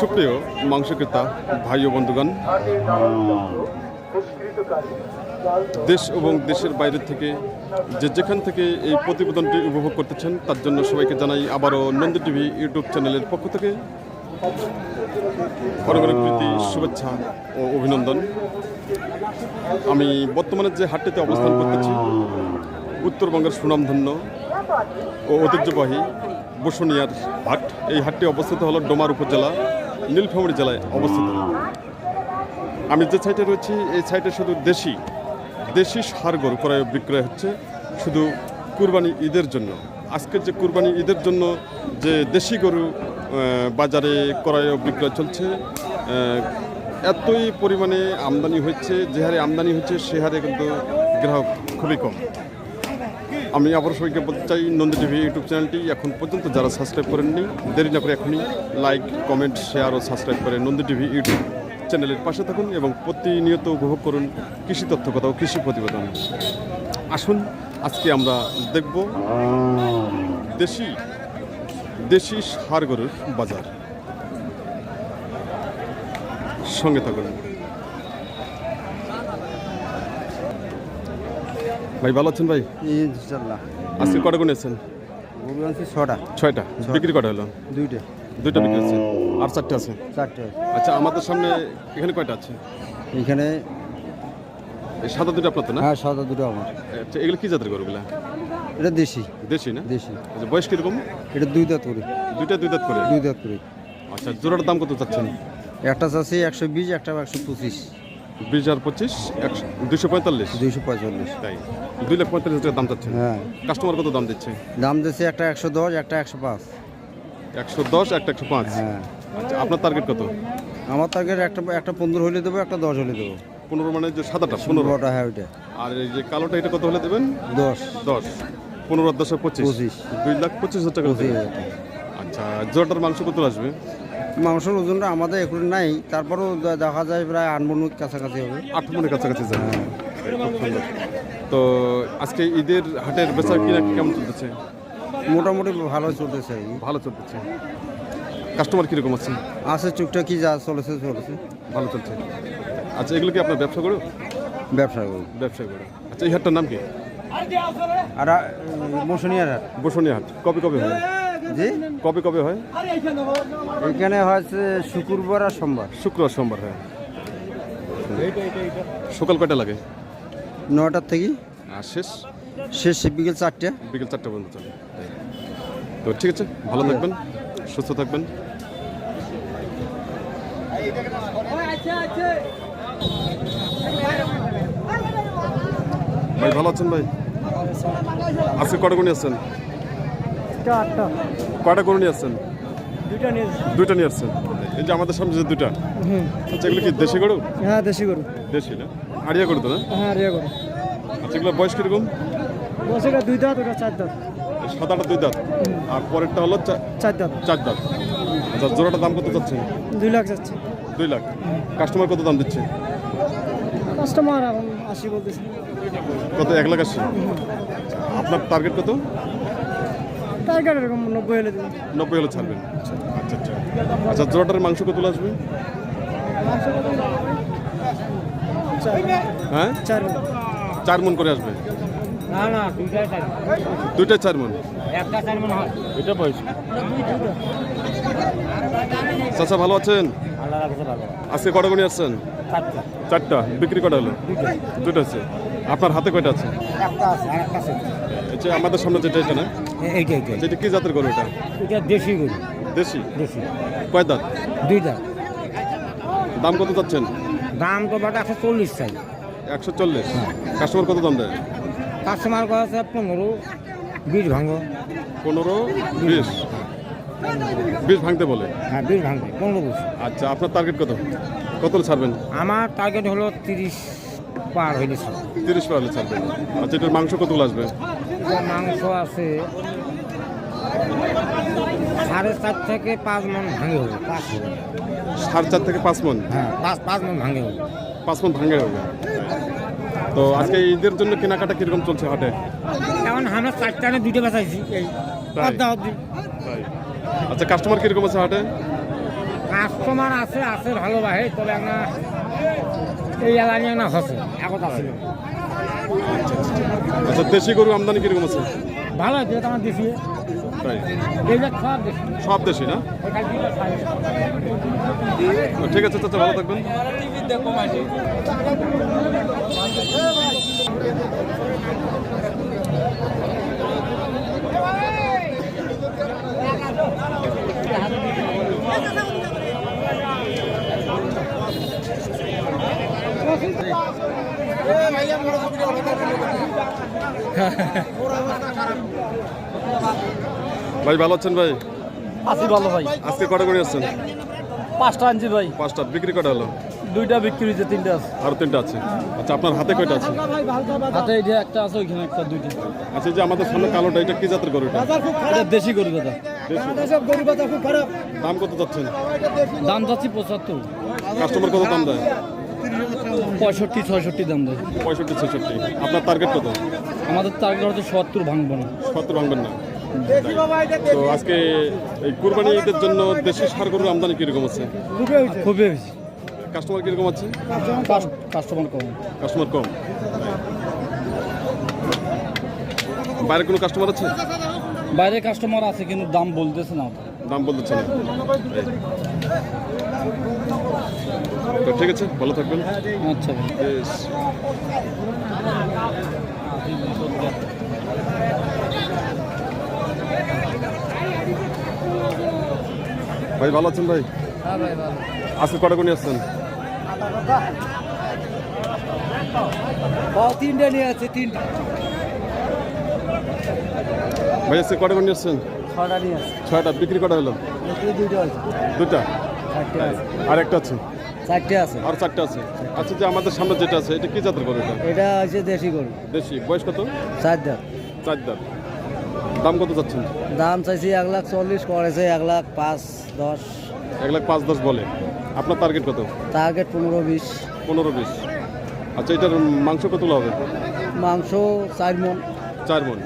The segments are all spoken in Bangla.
সুপ্রিয় মাংস ক্রেতা ভাই ও বন্ধুগণ, দেশ এবং দেশের বাইরে থেকে যে যেখান থেকে এই প্রতিবেদনটি উপভোগ করতেছেন, তার জন্য সবাইকে জানাই আবারও নন্দী টিভি ইউটিউব চ্যানেলের পক্ষ থেকে প্রীতি, শুভেচ্ছা ও অভিনন্দন। আমি বর্তমানে যে হাটটিতে অবস্থান করতেছি, উত্তরবঙ্গের সুনামধন্য ও ঐতিহ্যবাহী বসুনিয়ার হাট। এই হাটটি অবস্থিত হলো ডোমার উপজেলা নীলফামারী জেলায় অবস্থিত। আমি যে সাইটে রয়েছি, এই সাইটে শুধু দেশি দেশি সার গরু ক্রয় বিক্রয় হচ্ছে, শুধু কুরবানি ঈদের জন্য। আজকের যে কুরবানি ঈদের জন্য যে দেশি গরু বাজারে ক্রয় বিক্রয় চলছে এতই পরিমাণে আমদানি হচ্ছে, যে হারে আমদানি হচ্ছে, সে হারে কিন্তু গ্রাহক খুবই কম। আমি আবার সবাইকে বলতে চাই, নন্দী টিভি ইউটিউব চ্যানেলটি এখন পর্যন্ত যারা সাবস্ক্রাইব করেননি, দেরি না করে এখনই লাইক কমেন্ট শেয়ার ও সাবস্ক্রাইব করে নন্দী টিভি ইউটিউব চ্যানেলের পাশে থাকুন এবং প্রতিনিয়ত উপভোগ করুন কৃষি তথ্য কথা ও কৃষি প্রতিবেদন। আসুন, আজকে আমরা দেখব দেশি দেশি সার গরুর বাজার। সঙ্গে থাকুন। ভাই ভালো আছেন ভাই? ইনশাল্লাহ। আজকে কটা গরু ছটা। ছয়টা। বিক্রি কটা হলো? দুইটা। দুইটা বিক্রি হচ্ছে। আর চারটে আছে? চারটে আচ্ছা আমাদের সামনে এখানে কয়টা আছে? এখানে সাদা দুটো আপনার তো না? হ্যাঁ সাদা দুটো আমার। আচ্ছা এগুলো কি জাতের গরুগুলা? এটা দেশি। দেশি না? দেশি। আচ্ছা বয়স কীরকম? এটা দুই দাঁত করে। দুইটা দুই দাঁত করে? দুই দাঁত করে। আচ্ছা জোড়াটার দাম কত চাচ্ছেন? একটা চাষি একশো বিশ একটা একশো পঁচিশ। বিশ হাজার পঁচিশ একশো দুশো পঁয়তাল্লিশ। দুইশো পঁয়তাল্লিশ। তাই দুই লাখ পঁয়তাল্লিশ টাকা দাম চাচ্ছেন হ্যাঁ। কাস্টমার কত দাম দিচ্ছে? দাম দিচ্ছে একটা একশো দশ একটা একশো পাঁচ। একশো দশ একটা একশো পাঁচ? হ্যাঁ। আচ্ছা আপনার টার্গেট কত? আমার টার্গেট একটা একটা পনেরো হলে দেবো একটা দশ হলে দেবো। পনেরো মানে যে সাদাটা পনেরোটা হ্যাঁ ওইটা। আর এই যে কালোটা এটা কত হলে দেবেন? দশ। দশ। পনেরো দশে পঁচিশ? পঁচিশ। দুই লাখ পঁচিশ হাজার টাকা হাজার। আচ্ছা জোড়াটার মাংস কত আসবে? মাংসের ওজনটা আমাদের এখন নাই তারপরেও দেখা যায় প্রায় আট মন কাছাকাছি হবে। আট মনের কাছাকাছি যাবে তো আজকে ঈদের হাটের বেচা কিনা কেমন চলতেছে? মোটামুটি ভালো চলতেছে। ভালো চলতেছে। কাস্টমার কীরকম আছে? আছে টুকটাকি যা চলেছে চলেছে। ভালো চলছে। আচ্ছা এগুলো কি আপনার ব্যবসা করো ব্যবসা করি ব্যবসা করো আচ্ছা এই হাটটার নাম কি? আর মৌসুনিয়ার হাট। বসুনিয়া হাট। কবে কবে হয় জি? কবে কবে হয়? এখানে হচ্ছে শুক্রবার আর সোমবার। শুক্রবার সোমবার হয়। সকাল কয়টা লাগে? নটার থেকে। আর শেষ? শেষ বিকেল চারটে। বিকেল চারটা পর্যন্ত চলে। তো ঠিক আছে ভালো থাকবেন সুস্থ থাকবেন। ভাই ভালো আছেন ভাই? আজকে কটা গুণি আসছেন আটটা কয়টা গরু নিয়ে আসছেন? দুইটা নিয়ে দুইটা নিয়ে আসছেন? এই যে আমাদের সামনে যে দুইটা। হুম। আচ্ছা এগুলো কি দেশি গরু? হ্যাঁ দেশি গরু। দেশি না? আড়িয়া গরু তো না? হ্যাঁ রিয়া গরু। আচ্ছা এগুলো বয়স কীরকম? বস এটা দুই দাঁত ওটা চার দাঁত। সাদাটা দুই দাঁত। আর পরেরটা হলো চার দাঁত। চার দাঁত। আচ্ছা জোড়াটা দাম কত চাচ্ছেন? দুই লাখ যাচ্ছে। দুই লাখ। কাস্টমার কত দাম দিচ্ছে? কাস্টমার আশি বলতেছে। কত? এক লাখ আশি। আপনার টার্গেট কত? টার্গেট এরকম নব্বই হলে দেবে। নব্বই হলে ছাড়বেন। আচ্ছা আচ্ছা আচ্ছা। জোড়াটার মাংস কত আসবে? হ্যাঁ? চার চার মন করে আসবে? না না দুইটাই চার মন। একটা চার মনে হয়। এটা বয়স চাচা ভালো আছেন? আল্লাহ রাখছে ভালো। আজকে কটা গুণি আসছেন? চারটা। চারটা। বিক্রি কটা হলো? দুটো আছে আপনার হাতে কয়টা আছে? একটা আছে আর একটা আছে। এটা আমাদের সামনে যেটা এটা না? এইটা এইটা যেটা কি জাতের গরু এটা? এটা দেশি গরু। দেশি? দেশি। কয় দাঁত? দুই দাঁত। দাম কত চাচ্ছেন? দাম তো বাটা একশো চল্লিশ চাই। একশো চল্লিশ। কাস্টমার কত দাম দেয়? কাস্টমার আছে পনেরো বিশ ভাঙো। পনেরো বিশ? বিশ ভাঙতে বলে? হ্যাঁ বিশ ভাঙতে পনেরো বছর। আচ্ছা আপনার টার্গেট কত? কত ছাড়বেন? আমার টার্গেট হলো তিরিশ পার হইলে সব তিরিশ পারলে ছাড়বেন আচ্ছা এটার মাংস কত আসবে? মাংস আছে সাড়ে চার থেকে পাঁচ মন ভাঙে হবে পাঁচ হবে সাড়ে চার থেকে পাঁচ মন? হ্যাঁ পাঁচ পাঁচ মন ভাঙে হবে। পাঁচ মন ভাঙে হবে। তো আজকে ঈদের জন্য কেনাকাটা কীরকম চলছে হাটে? এখন আমরা চারটা না দুইটা বেচাইছি আচ্ছা কাস্টমার কীরকম আছে হাটে? কাস্টমার আছে আছে ভালো ভাই তবে একটা এই এলাকায় না হচ্ছে একতা ছিল আচ্ছা দেশি গরু আমদানি কীরকম আছে? ভালো আছে তোমার দেশি। এই সব দেশি। সব দেশি না? ঠিক আছে চাচা ভালো থাকবেন। ভাই ভালো আছেন ভাই? আছি ভালো ভাই। আজকে কটা করে আসছেন? পাঁচটা আনছি ভাই। পাঁচটা। বিক্রি কটা হলো? দুইটা বিক্রি হয়েছে তিনটা আছে। আরও তিনটা আছে। আচ্ছা আপনার হাতে কয়টা আছে? হাতে এটা একটা আছে ওইখানে একটা দুইটা। আচ্ছা যে আমাদের সামনে কালোটা এটা কি জাতের গরু এটা? এটা দেশি গরু দাদা। দাম কত যাচ্ছেন? দাম যাচ্ছি পঁচাত্তর। কাস্টমার কত দাম দেয়? পঁয়ষট্টি ছয়ষট্টি দাম দেয় পঁয়ষট্টি ছয়ষট্টি। আপনার টার্গেট কত? আমাদের টার্গেট হচ্ছে সত্তর ভাঙবো না। সত্তর ভাঙবেন না। তো আজকে এই কুরবানি ঈদের জন্য দেশি সার গরুর আমদানি কীরকম আছে? খুবই হয়েছে। কাস্টমার কীরকম আছে? কাস্টমার কম। কাস্টমার কম। বাইরে কোনো কাস্টমার আছে? বাইরে কাস্টমার আছে কিন্তু দাম বলতেছে না দাম বলতেছে না। তো ঠিক আছে ভালো থাকবেন। আচ্ছা ভাই। ভালো আছেন ভাই? হ্যাঁ আজকে কটা কোনি আসছেন? তিনটা নিয়ে আছে তিনটা। ভাই আজকে কটা কোনি আসছেন? ছটা নিয়ে ছয়টা বিক্রি কটা হলো? দুটা আছে। আর একটা আছে। চারটে আছে। আর চারটা আছে। আচ্ছা যে আমাদের সামনে যেটা আছে এটা কি জাতের গরু এটা? এটা হচ্ছে দেশি গরু। দেশি। বয়স কত? চার দাম চার দাঁত। দাম কত যাচ্ছেন দাম চাইছি এক লাখ চল্লিশ করেছে এক লাখ পাঁচ দশ। এক লাখ পাঁচ দশ বলে। আপনার টার্গেট কত? টার্গেট পনেরো বিশ। পনেরো বিশ। আচ্ছা এটার মাংস কত হবে? মাংস চার মন। চার মন।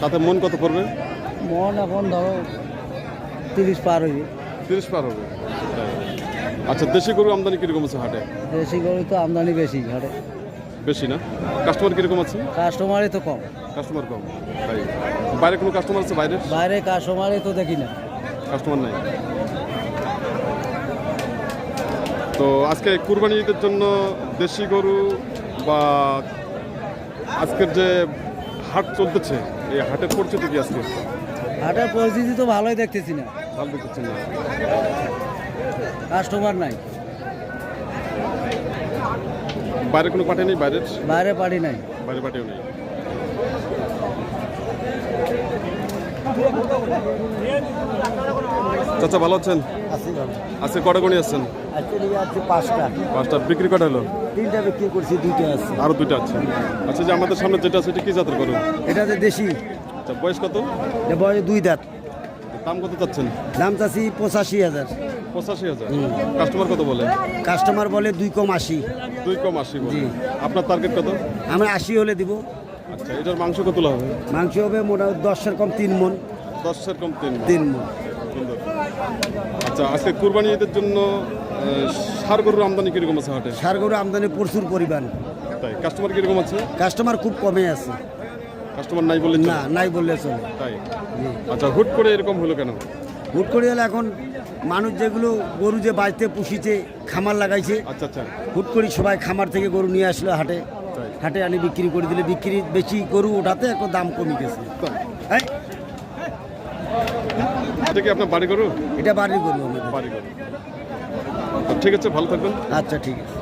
তাতে মন কত পড়বে? মন এখন ধরো তিরিশ পার হইবে। তিরিশ পার হবে। আচ্ছা দেশি গরু আমদানি কীরকম আছে হাটে? দেশি গরু তো আমদানি বেশি ঘাটে বেশি না? কাস্টমার কীরকম আছে? কাস্টমারই তো কম। কাস্টমার কম। তাই। বাইরে কোনো কাস্টমার আছে বাইরে বাইরে কাস্টমারই তো দেখি না। কাস্টমার নাই। তো আজকে কুরবানি ঈদের জন্য দেশি গরু বা আজকের যে হাট চলতেছে এই হাটের পরিচিতি কি আজকে? হাটের পরিস্থিতি তো ভালোই দেখতেছি না। দেখতেছেন না কাস্টমার নাই। বাইরে কোনো পার্টি নেই বাইরের? বাইরে পারি নাই। বাইরে পার্টিও নেই। চাচা ভালো আছেন? আছি আজকে কটা নিয়ে আসছি পাঁচটা। পাঁচটা। বিক্রি কটা হলো? তিনটা বিক্রি করছি দুইটা আছে। দুইটা আছে। আচ্ছা যে আমাদের সামনে যেটা আছে এটা কি জাতের গরু? এটাতে দেশি। আচ্ছা বয়স কত? এটা বয়স দুই দাঁত। দাম কত চাচ্ছেন? দাম চাচ্ছি পঁচাশি হাজার। পঁচাশি হাজার। কাস্টমার কত বলে? কাস্টমার বলে দুই কম আশি। দুই কম আশি বলে। আপনার টার্গেট কত? আমরা আশি হলে দিব। আচ্ছা এটার মাংস কত হবে? মাংস হবে মোটামুটি দশের কম তিন মন। দশের কম তিন তিন মন। সুন্দর। আচ্ছা আজকে কুরবানি ঈদের জন্য ষাড় গরুর আমদানি কীরকম আছে হাটে? সার গরু আমদানি প্রচুর পরিমাণ। তাই কাস্টমার কীরকম আছে? কাস্টমার খুব কমে আছে। কাস্টমার নাই বললেন না নাই বললে চলে। তাই? আচ্ছা হুট করে এরকম হলো কেন? হুট করে হলে এখন মানুষ যেগুলো গরু যে বাড়িতে পুষিছে খামার লাগাইছে আচ্ছা আচ্ছা। হুট করে সবাই খামার থেকে গরু নিয়ে আসলো হাটে। হাটে আনি বিক্রি করে দিলে বিক্রি বেশি গরু ওঠাতে একটু দাম কমে গেছে। এই, এটা কি আপনার বাড়ি গরু? এটা বাড়ির গরু বাড়ি গরু। ঠিক আছে ভালো থাকবেন। আচ্ছা ঠিক আছে।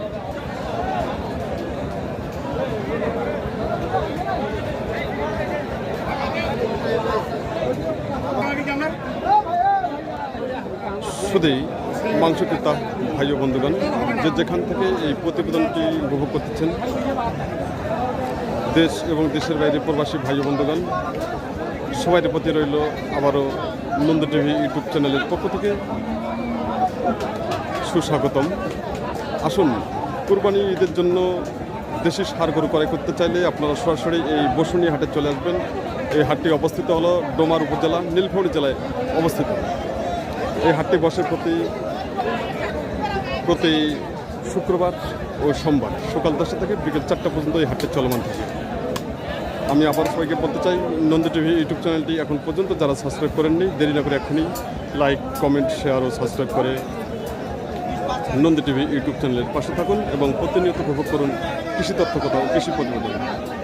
শুধুই মাংস ক্রেতা ভাই ও বন্ধুগণ, যে যেখান থেকে এই প্রতিবেদনটি উপভোগ করতেছেন, দেশ এবং দেশের বাইরে প্রবাসী ভাই ও বন্ধুগণ সবাই প্রতি রইল আবারও নন্দ টিভি ইউটিউব চ্যানেলের পক্ষ থেকে সুস্বাগতম। আসুন, কুরবানি ঈদের জন্য দেশি সার গরু ক্রয় করতে চাইলে আপনারা সরাসরি এই বসুনি হাটে চলে আসবেন। এই হাটটি অবস্থিত হলো ডোমার উপজেলা, নীলফামারী জেলায় অবস্থিত। এই হাটটি বসে প্রতি প্রতি শুক্রবার ও সোমবার, সকাল দশটা থেকে বিকেল চারটা পর্যন্ত এই হাটটি চলমান থাকে। আমি আবার সবাইকে বলতে চাই, নন্দ টিভি ইউটিউব চ্যানেলটি এখন পর্যন্ত যারা সাবস্ক্রাইব করেননি, দেরি না করে এখনই লাইক কমেন্ট শেয়ার ও সাবস্ক্রাইব করে নন্দ টিভি ইউটিউব চ্যানেলের পাশে থাকুন এবং প্রতিনিয়ত উপভোগ করুন কৃষি তথ্য কথা কৃষি প্রতিবেদন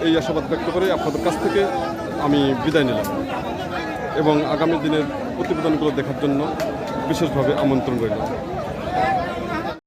এই আশাবাদ ব্যক্ত করে আপনাদের কাছ থেকে আমি বিদায় নিলাম এবং আগামী দিনের প্রতিবেদনগুলো দেখার জন্য বিশেষভাবে আমন্ত্রণ রইল।